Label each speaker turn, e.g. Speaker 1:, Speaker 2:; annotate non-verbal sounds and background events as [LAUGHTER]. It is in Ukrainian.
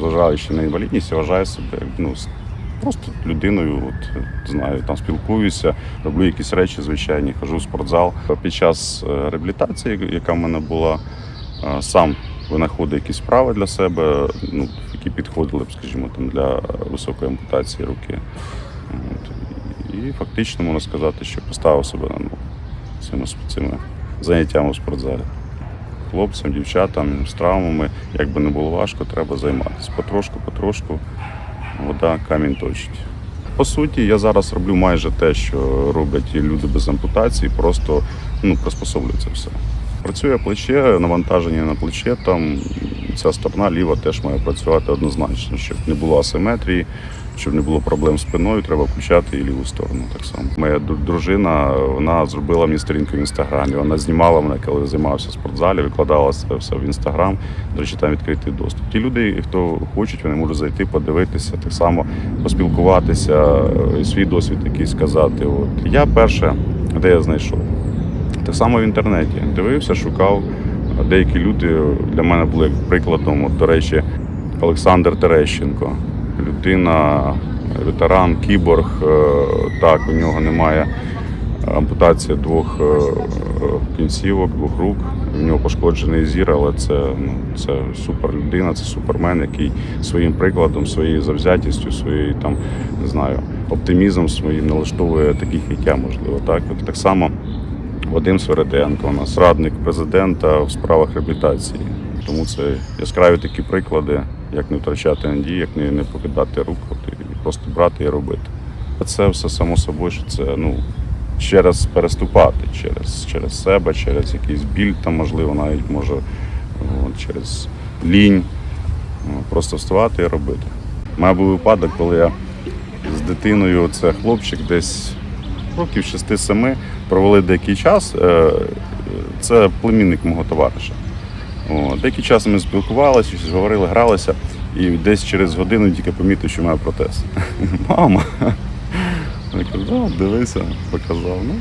Speaker 1: незважаючи на інвалідність, я вважаю себе ну, просто людиною. От, знаю, там спілкуюся, роблю якісь речі звичайні, хожу в спортзал. Під час е, реабілітації, яка в мене була, е, сам винаходив якісь справи для себе, ну, які підходили б, скажімо, там, для високої ампутації руки. От. І фактично можна сказати, що поставив себе на ногу цими, цими заняттями в спортзалі. Хлопцям, дівчатам з травмами, як би не було важко, треба займатися. Потрошку, потрошку вода камінь точить. По суті, я зараз роблю майже те, що роблять люди без ампутації, просто ну, приспособлюю це все. Працює плече, навантаження на плече, там ця сторона ліва теж має працювати однозначно, щоб не було асиметрії, щоб не було проблем з спиною, треба включати і ліву сторону так само. Моя дружина вона зробила мені сторінку в інстаграмі. Вона знімала мене, коли займався в спортзалі, викладала це все в інстаграм. До речі, там відкритий доступ. Ті люди, хто хочуть, вони можуть зайти, подивитися, так само поспілкуватися, свій досвід якийсь сказати. От я перше, де я знайшов. Так само в інтернеті дивився, шукав. Деякі люди для мене були прикладом. От, до речі, Олександр Терещенко, людина, ветеран, кіборг. е, Так, у нього немає ампутації двох е, кінцівок, двох рук. У нього пошкоджений зір, але це, ну, це супер людина, це супермен, який своїм прикладом, своєю завзятістю, своєю там, не знаю, оптимізмом своїм налаштовує таких, як я, можливо. Так, так само Вадим Сверетенко, у нас радник президента в справах реабілітації. Тому це яскраві такі приклади, як не втрачати надії, як не, не покидати рук, і просто брати і робити. Це все само собою, що це ну, через переступати, через, через себе, через якийсь біль, там, можливо, навіть може через лінь. Просто вставати і робити. У мене був випадок, коли я з дитиною, це хлопчик десь років 6-7, провели деякий час. Е, Це племінник мого товариша. Деякий час ми спілкувалися, говорили, гралися, і десь через годину тільки помітив, що маю протез. [LAUGHS] Мама. Я кажу, дивися, показав. Ну,